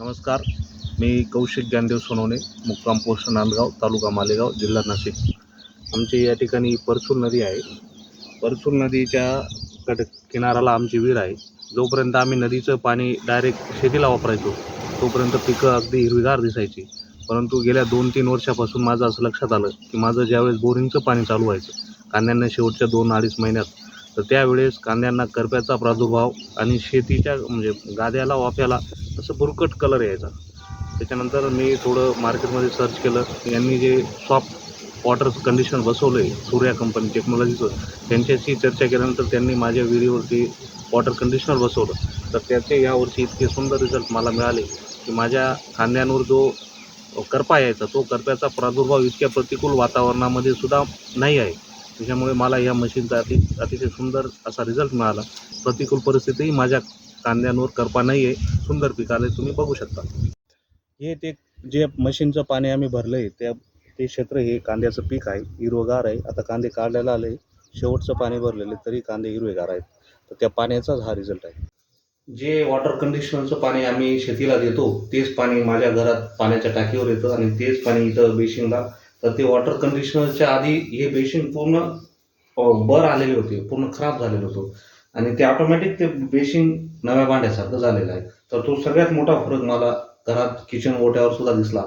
नमस्कार. मी कौशिक ज्ञानदेव सोनवणे मुक्काम पोस्ट नांदगाव तालुका मालेगाव जिल्हा नाशिक. आमची या ठिकाणी परसूल नदी आहे. परसूल नदीच्या कड किनाऱ्याला आमची विहीर आहे. जोपर्यंत आम्ही नदीचं पाणी डायरेक्ट शेतीला वापरायचो तोपर्यंत पिकं अगदी हिरवीगार दिसायची. परंतु गेल्या दोन तीन वर्षापासून माझं असं लक्षात आलं की माझं ज्यावेळेस बोरिंगचं पाणी चालू व्हायचं कांद्यांना शेवटच्या दोन अडीच महिन्यात तर त्यावेळेस कांद्यांना करप्याचा प्रादुर्भाव आणि शेतीच्या म्हणजे गाद्याला वाफ्याला असं बुरकट कलर यायचा. त्याच्यानंतर मी थोडं मार्केटमध्ये सर्च केलं. यांनी जे सॉफ्ट वॉटर कंडिशनर बसवलं आहे सूर्या कंपनी टेक्नॉलॉजीचं त्यांच्याशी चर्चा केल्यानंतर त्यांनी माझ्या विहिरीवरती वॉटर कंडिशनर बसवलं. तर त्याचे यावर्षी इतके सुंदर रिझल्ट मला मिळाले की माझ्या कांद्यांवर जो करपा यायचा तो करप्याचा प्रादुर्भाव इतक्या प्रतिकूल वातावरणामध्ये सुद्धा नाही आहे. त्याच्यामुळे मला या मशीनचा अति अतिशय सुंदर असा रिझल्ट मिळाला. प्रतिकूल परिस्थितीही माझ्या कांद्यांवर करपा नाही आहे सुंदर पीक आले तुम्ही बघू शकता. हे ते जे मशीनचं पाणी आम्ही भरलं आहे त्या ते क्षेत्र हे कांद्याचं पीक आहे हिरवगार आहे. आता कांदे काढायला आले शेवटचं पाणी भरलेले तरी कांदे हिरवेगार आहेत. तर त्या पाण्याचाच हा रिझल्ट आहे. जे वॉटर कंडिशनरचं पाणी आम्ही शेतीला देतो तेच पाणी माझ्या घरात पाण्याच्या टाकीवर येतं आणि तेच पाणी इथं बेशिंगला तर ते वॉटर कंडिशनरच्या आधी हे बेसिन पूर्ण बर आलेले होते पूर्ण खराब झालेलं होतं. आणि ते ऑटोमॅटिक ते बेसिन नव्या भांड्यासारखं झालेलं आहे. तर तो सगळ्यात मोठा फरक मला घरात किचन ओट्यावर सुद्धा दिसला.